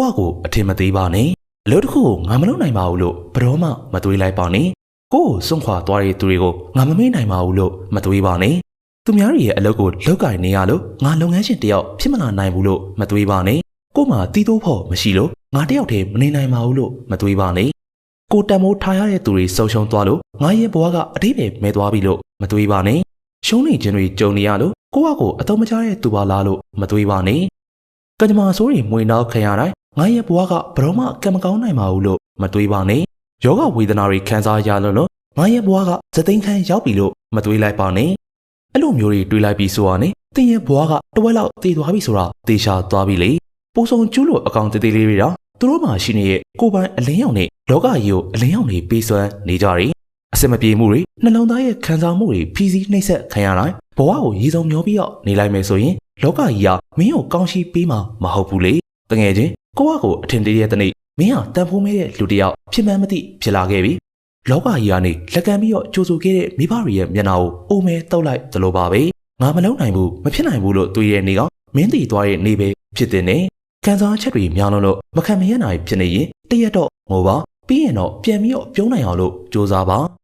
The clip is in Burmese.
ဘဝကိုအထင်မသေးပါနဲ့အလုပ်တစ်ခုကိုငါမလုပ်နိုင်ပါဘူးလို့ဘယ်တော့မှမတွေးလိုက်ပါနဲ့ကိုယ့်ကိုစွန့်ခွာသွားတဲ့သူတွေကိုငါမမေ့နိုင်ပါဘူးလို့မတွေးပါနဲ့သူများတွေရဲ့အလုပ်ကိုလောက်ကင်နေရလို့ငါလုပ်ငန်းရှင်တယောက်ဖြစ်မလာနိုင်ဘူးလို့မတွေးပါနဲ့ကို့မှာတီးတိုးဖို့မရှိလို့ငါတယောက်တည်းမနေနိုင်ပါဘူးလို့မတွေးပါနဲ့ကိုတံမိုးထားရတဲ့သူတွေဆုံရှုံသွားလို့ငါရဲ့ဘဝကအတိတ်ပဲမဲသွားပြီလို့မတွေးပါနဲ့ရှုံးနေခြင်းတွေကြုံနေရလို့ကိုယ့်အကိုအတော့မချတဲ့သူပါလားလို့မတွေးပါနဲ့ကံကြမ္မာဆိုးတွေမွေနောက်ခံရတိုင်း ငါရဲ့ဘဝကဘယ်တော့မှကံမကောင်းနိုင်ပါဘူးလို့မတွေးပါနဲ့ယောဂဝေဒနာတွေခံစားရလို့လို့ငါရဲ့ဘဝကသသိန်းခန်းရောက်ပြီလို့မတွေးလိုက်ပါနဲ့အဲ့လိုမျိုးတွေတွေးလိုက်ပြီးဆိုရနဲ့တင်းရဲ့ဘဝကတဝက်လောက်တည်သွားပြီဆိုတာတေချာသွားပြီလေပိုးစုံကျူးလို့အကောင်တေးသေးလေးတွေတော့သူတို့မှရှိနေတဲ့ကိုယ်ပိုင်အလင်းရောင်နဲ့လောကကြီးကိုအလင်းရောင်တွေပေးစွမ်းနေကြတယ်အစင်မပြေမှုတွေနှလုံးသားရဲ့ခံစားမှုတွေဖြီးစည်းနှိမ့်ဆက်ခံရတိုင်းဘဝကိုရေစုံမျောပြီးတော့နေလိုက်မယ်ဆိုရင်လောကကြီးကမင်းကိုကောင်းရှိပေးမှာမဟုတ်ဘူးလေတကယ်ချင်း ကိုယ့်အကိုအထင်သေးတဲ့တနေ့မင်းဟာတန်ဖိုးမဲတဲ့လူတစ်ယောက်ဖြစ်မှန်းမသိဖြစ်လာခဲ့ပြီလောကကြီးကနေလက်ကမ်းပြီးတော့ကြိုးဆိုခဲ့တဲ့မိဘတွေရဲ့မျက်နှာကိုအိုမဲတုတ်လိုက်သလိုပါပဲငါမလုံးနိုင်ဘူးမဖြစ်နိုင်ဘူးလို့တွေးတဲ့နေ့ကမင်းတည်သွားတဲ့နေ့ပဲဖြစ်တဲ့နေ့ခံစားချက်တွေများလုံးလို့မခံမရနိုင်ဖြစ်နေရင်တရက်တော့ငိုပါပြီးရင်တော့ပြန်ပြီးတော့ပြုံးနိုင်အောင်လို့စူးစမ်းပါ